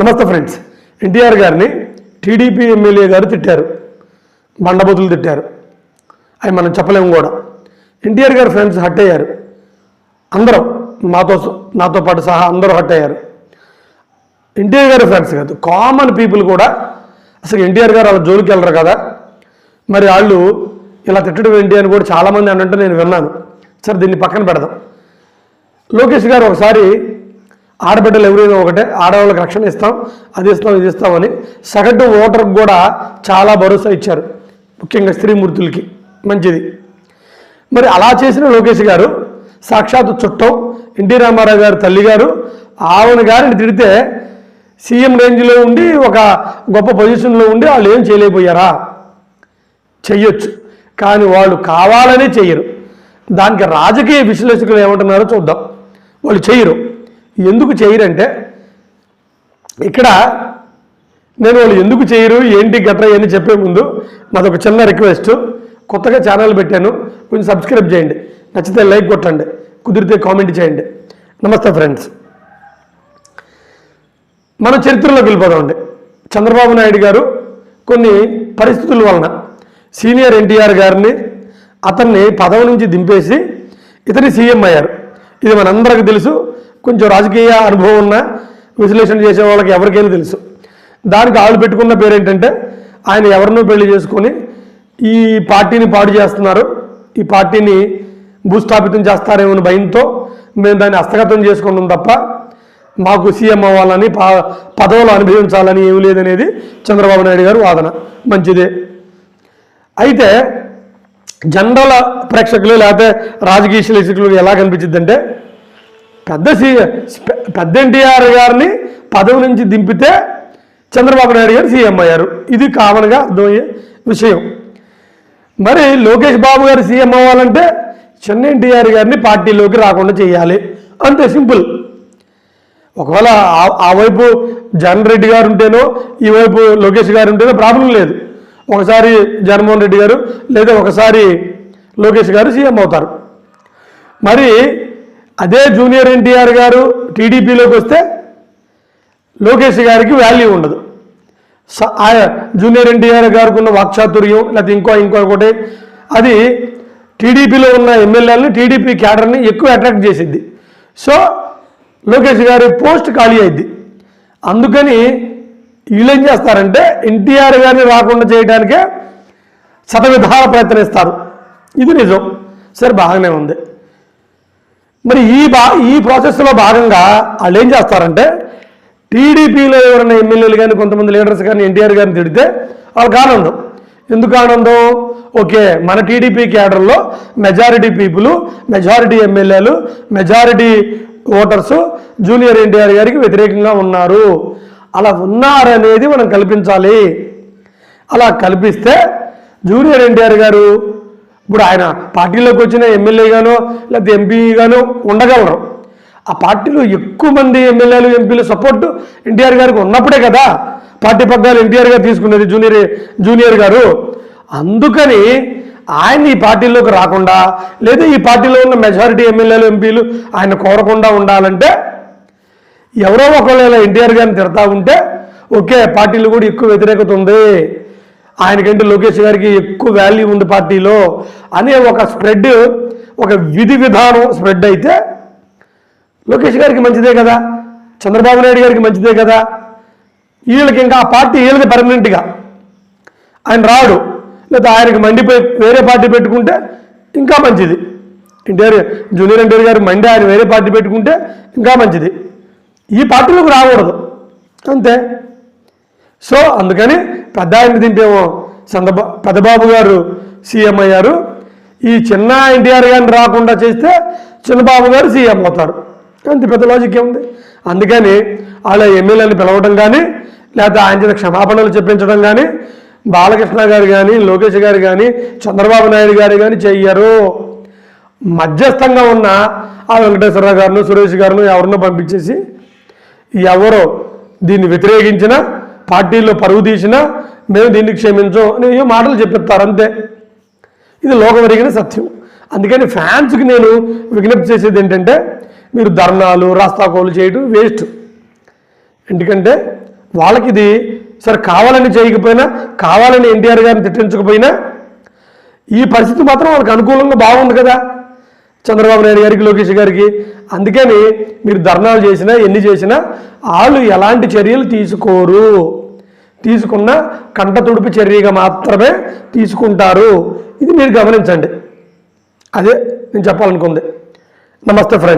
నమస్తే ఫ్రెండ్స్. ఎన్టీఆర్ గారిని TDP MLA గారు తిట్టారు. బండబుతులు తిట్టారు. అవి మనం చెప్పలేము కూడా. ఎన్టీఆర్ గారి ఫ్రెండ్స్ హట్ అయ్యారు. అందరం మాతో నాతో పాటు సహా అందరూ హట్ అయ్యారు. ఎన్టీఆర్ గారి ఫ్రెండ్స్ కాదు కామన్ పీపుల్ కూడా అసలు ఎన్టీఆర్ గారు వాళ్ళ జోలికి వెళ్ళరు కదా. మరి వాళ్ళు ఇలా తిట్టడం ఏంటి అని కూడా చాలామంది అన్నట్టు అంటే నేను విన్నాను. సరే దీన్ని పక్కన పెడదాం. లోకేష్ గారు ఒకసారి ఆడబిడ్డలు ఎవరైనా ఒకటే ఆడవాళ్ళకి రక్షణ ఇస్తాం అది ఇస్తాం ఇది ఇస్తామని సగటు ఓటర్కి కూడా చాలా భరోసా ఇచ్చారు. ముఖ్యంగా స్త్రీమూర్తులకి మంచిది. మరి అలా చేసిన లోకేష్ గారు సాక్షాత్ చుట్టం ఎన్టీ రామారావు గారు తల్లి గారు ఆవిడ గారిని తిడితే సీఎం రేంజ్లో ఉండి ఒక గొప్ప పొజిషన్లో ఉండి వాళ్ళు ఏం చేయలేకపోయారా? చెయ్యొచ్చు. కానీ వాళ్ళు కావాలని చెయ్యరు. దానికి రాజకీయ విశ్లేషకులు ఏమంటున్నారో చూద్దాం. వాళ్ళు చేయరు ఎందుకు చేయరంటే ఇక్కడ నేను వాళ్ళు ఎందుకు చేయరు ఏంటి గట్రా అని చెప్పే ముందు నాది ఒక చిన్న రిక్వెస్ట్. కొత్తగా ఛానల్ పెట్టాను కొంచెం సబ్స్క్రైబ్ చేయండి. నచ్చితే లైక్ కొట్టండి కుదిరితే కామెంట్ చేయండి. నమస్తే ఫ్రెండ్స్. మన చరిత్రలోకి వెళ్ళిపోదామండి చంద్రబాబు నాయుడు గారు కొన్ని పరిస్థితుల వలన సీనియర్ ఎన్టీఆర్ గారిని అతన్ని పదవి నుంచి దింపేసి ఇతని సీఎం అయ్యారు. ఇది మనందరికీ తెలుసు కొంచెం రాజకీయ అనుభవం ఉన్న విశ్లేషణ చేసే వాళ్ళకి ఎవరికైనా తెలుసు. దానికి ఆళ్ళు పెట్టుకున్న పేరు ఏంటంటే ఆయన ఎవరినో పెళ్ళి చేసుకొని ఈ పార్టీని పాడు చేస్తున్నారు. ఈ పార్టీని భూస్థాపితం చేస్తారేమో అని భయంతో మేము దాన్ని హస్తగతం చేసుకున్నాం తప్ప మాకు సీఎం అవ్వాలని పా పదవులు అనుభవించాలని ఏమి లేదనేది చంద్రబాబు నాయుడు గారు వాదన. మంచిదే. అయితే జనరల్ ప్రేక్షకులు లేకపోతే రాజకీయ విశ్లేషకులు ఎలా కనిపించిందంటే పెద్ద పెద్ద ఎన్టీఆర్ గారిని పదవి నుంచి దింపితే చంద్రబాబు నాయుడు గారు సీఎం అయ్యారు. ఇది కామన్గా అర్థమయ్యే విషయం. మరి లోకేష్ బాబు గారు సీఎం అవ్వాలంటే చిన్న ఎన్టీఆర్ గారిని పార్టీలోకి రాకుండా చేయాలి. అంతే సింపుల్. ఒకవేళ ఆ- ఆ వైపు జగన్ రెడ్డి గారు ఉంటేనో ఈ వైపు లోకేష్ గారు ఉంటేనో ప్రాబ్లం లేదు. ఒకసారి జగన్మోహన్ రెడ్డి గారు లేదా ఒకసారి లోకేష్ గారు సీఎం అవుతారు. మరి అదే జూనియర్ ఎన్టీఆర్ గారు టీడీపీలోకి వస్తే లోకేష్ గారికి వాల్యూ ఉండదు. స- జూనియర్ ఎన్టీఆర్ గారికి ఉన్న వాక్చాతుర్యం లేకపోతే ఇంకో ఇంకొకటి అది టీడీపీలో ఉన్న ఎమ్మెల్యేలని టీడీపీ క్యాడర్ని ఎక్కువ అట్రాక్ట్ చేసిద్ది. సో లోకేష్ గారి పోస్ట్ ఖాళీ అయింది అందుకని వీళ్ళు ఏం చేస్తారంటే ఎన్టీఆర్ గారిని రాకుండా చేయడానికే శతవిధాల ప్రయత్నిస్తారు. ఇది నిజం. సరే బాగానే ఉంది. మరి ఈ బా ఈ ప్రాసెస్లో భాగంగా వాళ్ళు ఏం చేస్తారంటే టీడీపీలో ఎవరైనా ఎమ్మెల్యేలు కానీ కొంతమంది లీడర్స్ కానీ ఎన్టీఆర్ గారిని తిడితే వాళ్ళకి ఆనందం ఎందుకు ఆనందం ఓకే మన టీడీపీ క్యాడర్లో మెజారిటీ పీపుల్ మెజారిటీ ఎమ్మెల్యేలు మెజారిటీ ఓటర్స్ జూనియర్ ఎన్టీఆర్ గారికి వ్యతిరేకంగా ఉన్నారు. అలా ఉన్నారనేది మనం కల్పించాలి. అలా కల్పిస్తే జూనియర్ ఎన్టీఆర్ గారు ఇప్పుడు ఆయన పార్టీలోకి వచ్చిన ఎమ్మెల్యేగానో లేకపోతే ఎంపీగానో ఉండగలరు. ఆ పార్టీలో ఎక్కువ మంది ఎమ్మెల్యేలు ఎంపీలు సపోర్ట్ ఎన్టీఆర్ గారికి ఉన్నప్పుడే కదా. పార్టీ పగ్గాలు ఎన్టీఆర్ గారు తీసుకునేది జూనియర్ జూనియర్ గారు. అందుకని ఆయన ఈ పార్టీలోకి రాకుండా లేదా ఈ పార్టీలో ఉన్న మెజారిటీ ఎమ్మెల్యేలు ఎంపీలు ఆయన కోరకుండా ఉండాలంటే ఎవరో ఒకవేళ ఎన్టీఆర్ గారిని తిడతా ఉంటే ఓకే పార్టీలు కూడా ఎక్కువ వ్యతిరేకత ఉంది. ఆయనకంటే లోకేష్ గారికి ఎక్కువ వాల్యూ ఉంది పార్టీలో అనే ఒక స్ప్రెడ్ ఒక విధి విధానం స్ప్రెడ్ అయితే లోకేష్ గారికి మంచిదే కదా చంద్రబాబు నాయుడు గారికి మంచిదే కదా. వీళ్ళకి ఇంకా ఆ పార్టీ వీళ్ళది పర్మనెంట్గా ఆయన రాడు లేదా ఆయనకి మండిపోయి వేరే పార్టీ పెట్టుకుంటే ఇంకా మంచిది. ఎన్టీఆర్ జూనియర్ ఎన్టీఆర్ గారు మండి ఆయన వేరే పార్టీ పెట్టుకుంటే ఇంకా మంచిది. ఈ పార్టీలకు రాకూడదు. అంతే. సో అందుకని పెద్ద ఆయన దింపేమో చంద్రబా పెద్దబాబు గారు సీఎం అయ్యారు. ఈ చిన్న ఎన్టీఆర్ గారిని రాకుండా చేస్తే చిన్నబాబు గారు సీఎం అవుతారు. అంత పెద్ద లాజిక్ ఏముంది? అందుకని వాళ్ళ ఎమ్మెల్యేని పిలవడం కానీ లేకపోతే ఆయన చేత క్షమాపణలు చెప్పించడం కానీ బాలకృష్ణ గారు కానీ లోకేష్ గారు కానీ చంద్రబాబు నాయుడు గారు కానీ చెయ్యరు. మధ్యస్థంగా ఉన్న ఆ వెంకటేశ్వరరావు గారును సురేష్ గారును ఎవరినో పంపించేసి ఎవరో దీన్ని వ్యతిరేకించినా పార్టీలో పరువు తీసినా మేము దీన్ని క్షమించం అని ఏ మాటలు చెప్పిస్తారు అంతే. ఇది లోకవరిగిన సత్యం. అందుకని ఫ్యాన్స్కి నేను విజ్ఞప్తి చేసేది ఏంటంటే మీరు ధర్నాలు రాస్తాకోలు చేయడం వేస్ట్. ఎందుకంటే వాళ్ళకి ఇది సరే కావాలని చేయకపోయినా కావాలని ఎన్టీఆర్ గారిని తిట్టించకపోయినా ఈ పరిస్థితి మాత్రం వాళ్ళకి అనుకూలంగా బాగుంది కదా. చంద్రబాబు నాయుడు గారికి లోకేష్ గారికి. అందుకని మీరు ధర్నాలు చేసినా ఎన్ని చేసినా వాళ్ళు ఎలాంటి చర్యలు తీసుకోరు. తీసుకున్న కంట తుడుపు చర్యగా మాత్రమే తీసుకుంటారు. ఇది మీరు గమనించండి. అదే నేను చెప్పాలనుకుంది. నమస్తే ఫ్రెండ్